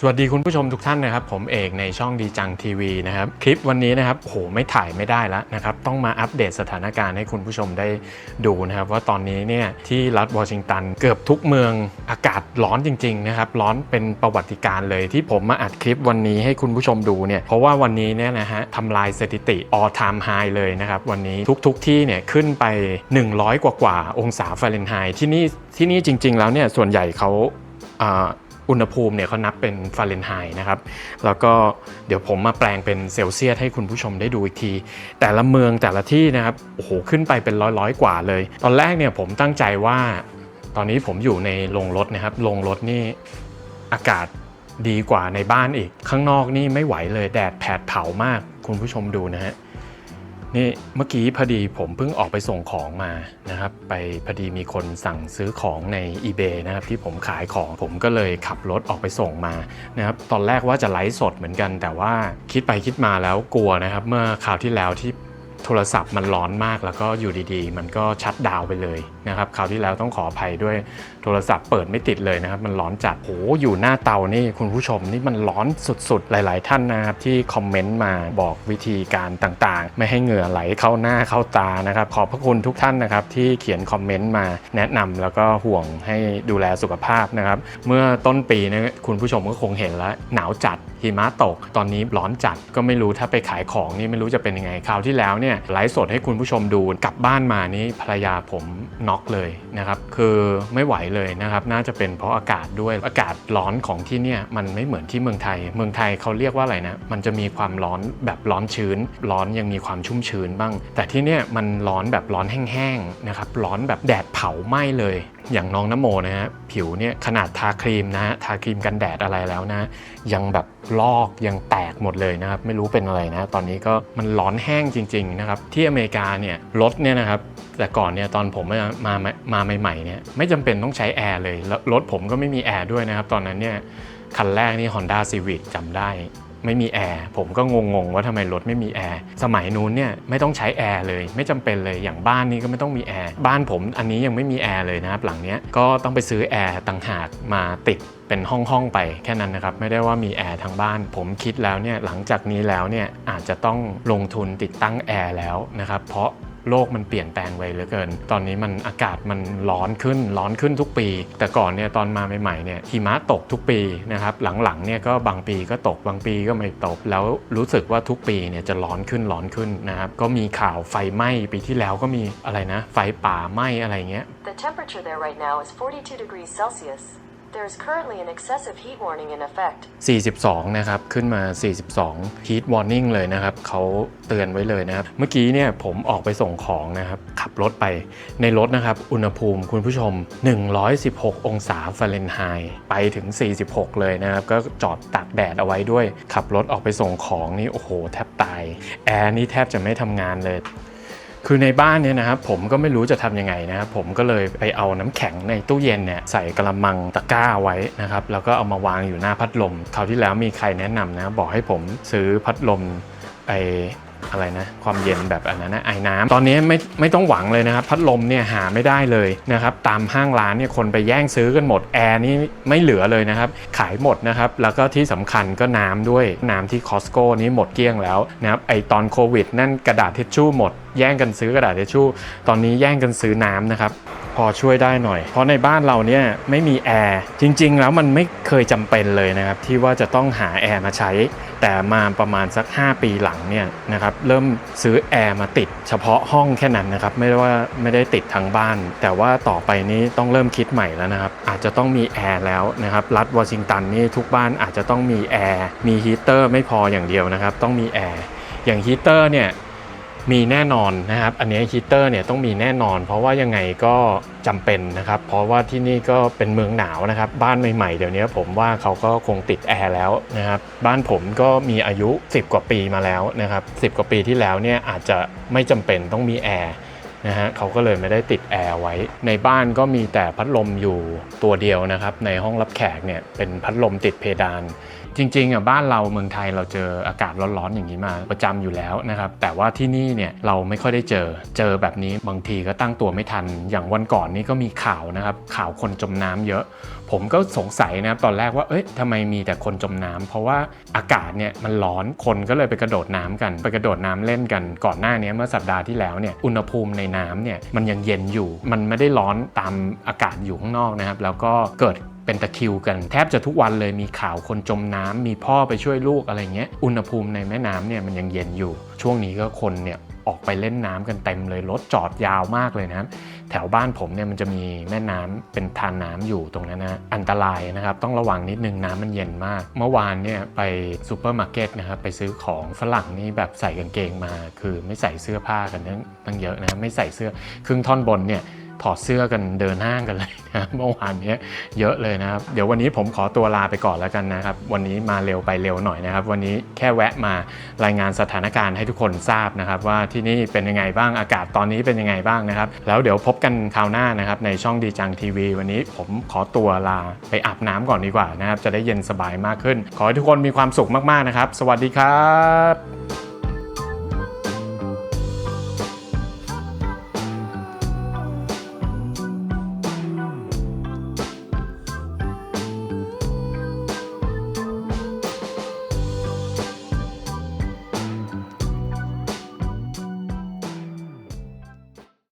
สวัสดีคุณผู้ชมทุกท่านนะครับผมเอกในช่องดีจังทีวีนะครับคลิปวันนี้นะครับโหไม่ถ่ายไม่ได้แล้วนะครับต้องมาอัปเดตสถานการณ์ให้คุณผู้ชมได้ดูนะครับว่าตอนนี้เนี่ยที่รัฐวอชิงตันเกือบทุกเมืองอากาศร้อนจริงๆนะครับร้อนเป็นประวัติการเลยที่ผมมาอัดคลิปวันนี้ให้คุณผู้ชมดูเนี่ยเพราะว่าวันนี้เนี่ยนะฮะทำลายสถิติ all time high เลยนะครับวันนี้ทุกๆที่เนี่ยขึ้นไป 100 กว่ากว่าองศาฟาเรนไฮต์ที่นี่ที่นี่จริง ๆ แล้วเนี่ยส่วนใหญ่เขา อุณหภูมิเนี่ยเขานับเป็นฟาเรนไฮต์นะครับ แล้วก็เดี๋ยวผมมาแปลงเป็นเซลเซียสให้คุณผู้ชมได้ดูอีกที แต่ละเมืองแต่ละที่นะครับ โอ้โห ขึ้นไปเป็นร้อยร้อยๆ กว่าเลย ตอนแรกเนี่ยผมตั้งใจว่า ตอนนี้ผมอยู่ในโรงรถนะครับ โรงรถนี่อากาศดีกว่าในบ้านอีก ข้างนอกนี่ไม่ไหวเลย แดดแผดเผามาก คุณผู้ชมดูนะฮะ นี่เมื่อกี้พอดีผมเพิ่งออกไปส่งของมานะครับ ไปพอดีมีคนสั่งซื้อของใน eBay นะครับที่ผมขายของผมก็เลยขับรถออกไปส่งมานะครับตอนแรกว่าจะไลฟ์สดเหมือนกัน แต่ว่าคิดไปคิดมาแล้วกลัวนะครับ เมื่อคราวที่แล้วที่ โทรศัพท์มันร้อนมากแล้วก็อยู่ดีๆ มันก็ชัดดาวไปเลยนะครับคราวที่แล้วต้องขออภัยด้วยโทรศัพท์เปิดไม่ติดเลยนะครับ มันร้อนจัดโหอยู่หน้าเตานี่คุณผู้ชมนี่มันร้อนสุดๆ หลาย ๆ ท่านนะครับที่คอมเมนต์มาบอกวิธีการต่างๆ ไม่ให้เหงื่อไหลเข้าหน้าเข้าตานะครับ ขอบพระคุณทุกท่านนะครับที่เขียนคอมเมนต์มาแนะนำแล้วก็ห่วงให้ดูแลสุขภาพนะครับ เมื่อต้นปีนะคุณผู้ชมก็คงเห็นแล้วหนาวจัด หิมะตก ตอนนี้ร้อนจัดก็ไม่รู้ถ้าไปขายของนี่ไม่รู้จะเป็นยังไงคราวที่แล้วเนี่ยไลฟ์สดให้คุณผู้ชมดูกลับบ้านมานี่ภรรยาผมน็อกเลยนะครับคือไม่ไหวเลยนะครับน่าจะเป็นเพราะอากาศด้วยอากาศร้อนของที่เนี่ยมันไม่เหมือนที่เมืองไทย เมืองไทยเขาเรียกว่าอะไรนะมันจะมีความร้อนแบบร้อนชื้น ร้อนยังมีความชุ่มชื้นบ้าง แต่ที่เนี่ยมันร้อนแบบร้อนแห้งๆนะครับร้อนแบบแดดเผาไหม้เลยอย่างน้องน้ำโมนะฮะผิวเนี่ยขนาดทาครีมนะฮะทาครีมกันแดดอะไรแล้วนะ ยังแบบลอกยังแตกหมดเลยนะครับ ไม่รู้เป็นอะไรนะตอนนี้ก็มันร้อนแห้งจริงๆนะครับที่อเมริกาเนี่ยรถเนี่ยนะครับแต่ก่อนเนี่ยตอนผมมามามาใหม่ๆเนี่ยไม่จำเป็นต้องใช้แอร์เลยรถผมก็ไม่มีแอร์ด้วยนะครับตอนนั้นเนี่ยคันแรกนี่ Honda Civic จำได้ ไม่มีแอร์ผมก็งงๆว่าทำไมรถไม่มีแอร์สมัยนู้นเนี่ยไม่ต้องใช้แอร์เลย ไม่จำเป็นเลยอย่างบ้านนี้ก็ไม่ต้องมีแอร์บ้านผมอันนี้ยังไม่มีแอร์เลยนะครับหลังเนี้ยก็ต้องไปซื้อแอร์ต่างหากมาติดเป็นห้องๆไปแค่นั้นนะครับไม่ได้ว่ามีแอร์ทั้งบ้าน ผมคิดแล้วเนี่ยหลังจากนี้แล้วเนี่ยอาจจะต้องลงทุนติดตั้งแอร์แล้วนะครับเพราะ โลกมันเปลี่ยนแปลงไปเหลือเกิน ตอนนี้มันอากาศมันร้อนขึ้นร้อนขึ้นทุกปี แต่ก่อนเนี่ยตอนมาใหม่ๆเนี่ยหิมะตกทุกปีนะครับหลังๆเนี่ยก็บางปีก็ตกบางปีก็ไม่ตก แล้วรู้สึกว่าทุกปีเนี่ยจะร้อนขึ้นร้อนขึ้นนะครับก็มีข่าวไฟไหม้ปีที่แล้วก็มีอะไรนะ ไฟป่าไหม้อะไรเงี้ย The temperature there right now is 42 degrees Celsius. There's currently an excessive heat warning in effect. 42 นะครับ ขึ้นมา 42 heat warning เลยนะครับ เขาเตือนไว้เลยนะครับ เมื่อกี้เนี่ยผมออกไปส่งของนะครับ ขับรถไปในรถนะครับ อุณหภูมิคุณผู้ชม 116 องศาฟาเรนไฮต์ไปถึง 46 เลยนะครับ ก็จอดตากแดดเอาไว้ด้วย ขับรถออกไปส่งของนี่ โอ้โห แทบตาย แอร์นี่แทบจะไม่ทำงานเลย คือในบ้านเนี่ยนะครับผมก็ไม่รู้จะทำยังไงนะครับผมก็เลยไปเอาน้ำแข็งในตู้เย็นเนี่ยใส่กระมังตะกร้าไว้นะครับแล้วก็เอามาวางอยู่หน้าพัดลมคราวที่แล้วมีใครแนะนำนะบอกให้ผมซื้อพัดลมไอ อะไรนะความเย็นแบบอันนั้นนะไอ้น้ำตอนนี้ไม่ไม่ต้องหวังเลยนะครับ พัดลมเนี่ยหาไม่ได้เลยนะครับตามห้างร้านเนี่ยคนไปแย่งซื้อกันหมดแอร์นี่ไม่เหลือเลยนะครับ ขายหมดนะครับ แล้วก็ที่สำคัญก็น้ำด้วยน้ำที่คอสโก้นี้หมดเกลี้ยงแล้วนะครับไอตอนโควิดนั่นกระดาษทิชชู่หมดแย่งกันซื้อกระดาษทิชชู่ตอนนี้แย่งกันซื้อน้ำนะครับ พอช่วยได้หน่อย เพราะในบ้านเราเนี่ยไม่มีแอร์จริง ๆ แล้วมันไม่เคยจำเป็นเลยนะครับที่ว่าจะต้องหาแอร์มาใช้ แต่มาประมาณสัก 5 ปีหลังเนี่ยนะครับเริ่มซื้อแอร์มาติดเฉพาะห้องแค่นั้นนะครับไม่ได้ว่าไม่ได้ติดทั้งบ้าน แต่ว่าต่อไปนี้ต้องเริ่มคิดใหม่แล้วนะครับอาจจะต้องมีแอร์แล้วนะครับรัฐวอชิงตันนี่ทุกบ้านอาจจะต้องมีแอร์มีฮีเตอร์ไม่พออย่างเดียวนะครับต้องมีแอร์อย่างฮีเตอร์เนี่ย มีแน่นอนนะครับ อันนี้ฮีเตอร์เนี่ยต้องมีแน่นอน เพราะว่ายังไงก็จำเป็นนะครับ เพราะว่าที่นี่ก็เป็นเมืองหนาวนะครับ บ้านใหม่ๆ เดี๋ยวนี้ผมว่าเขาก็คงติดแอร์แล้วนะครับ บ้านผมก็มีอายุ 10 กว่าปีมาแล้วนะครับ 10 กว่าปีที่แล้วเนี่ยอาจจะไม่จำเป็นต้องมีแอร์นะฮะเขาก็เลยไม่ได้ติดแอร์ไว้ ในบ้านก็มีแต่พัดลมอยู่ตัวเดียวนะครับ ในห้องรับแขกเนี่ยเป็นพัดลมติดเพดาน จริงๆอะบ้านเราเมืองไทยเราเจออากาศร้อนๆอย่างนี้มาประจำอยู่แล้วนะครับแต่ว่าที่นี่เนี่ยเราไม่ค่อยได้เจอเจอแบบนี้บางทีก็ตั้งตัวไม่ทัน อย่างวันก่อนนี้ก็มีข่าวนะครับข่าวคนจมน้ำเยอะ ผมก็สงสัยนะครับตอนแรกว่าเอ้ยทำไมมีแต่คนจมน้ำเพราะว่าอากาศเนี่ยมันร้อนคนก็เลยไปกระโดดน้ำกัน ไปกระโดดน้ำเล่นกันก่อนหน้านี้เมื่อสัปดาห์ที่แล้วเนี่ยอุณหภูมิในน้ำเนี่ยมันยังเย็นอยู่ มันไม่ได้ร้อนตามอากาศอยู่ข้างนอกนะครับแล้วก็เกิด เป็นตะคิวกัน แทบจะทุกวันเลยมีข่าวคนจมน้ำมีพ่อไปช่วยลูกอะไรเงี้ยอุณหภูมิในแม่น้ำเนี่ยมันยังเย็นอยู่ ช่วงนี้ก็คนเนี่ยออกไปเล่นน้ำกันเต็มเลยรถจอดยาวมากเลยนะครับแถวบ้านผมเนี่ยมันจะมีแม่น้ำเป็นทานน้ำอยู่ตรงนั้นนะอันตรายนะครับต้องระวังนิดนึงน้ำมันเย็นมาก เมื่อวานเนี่ยไปซูเปอร์มาร์เก็ตนะครับไปซื้อของฝรั่งนี่แบบใส่กางเกงมา คือไม่ใส่เสื้อผ้ากันตั้งตั้งเยอะนะไม่ใส่เสื้อครึ่งท่อนบนเนี่ย ถอดเสื้อกันเดินห้างกันเลยนะเมื่อวานนี้เยอะเลยนะครับ เดี๋ยววันนี้ผมขอตัวลาไปก่อนแล้วกันนะครับ วันนี้มาเร็วไปเร็วหน่อยนะครับ วันนี้แค่แวะมารายงานสถานการณ์ให้ทุกคนทราบนะครับ ว่าที่นี่เป็นยังไงบ้างอากาศตอนนี้เป็นยังไงบ้างนะครับ แล้วเดี๋ยวพบกันคราวหน้านะครับในช่องดีจังทีวี วันนี้ผมขอตัวลาไปอาบน้ำก่อนดีกว่านะครับ จะได้เย็นสบายมากขึ้น ขอให้ทุกคนมีความสุขมากๆนะครับ สวัสดีครับ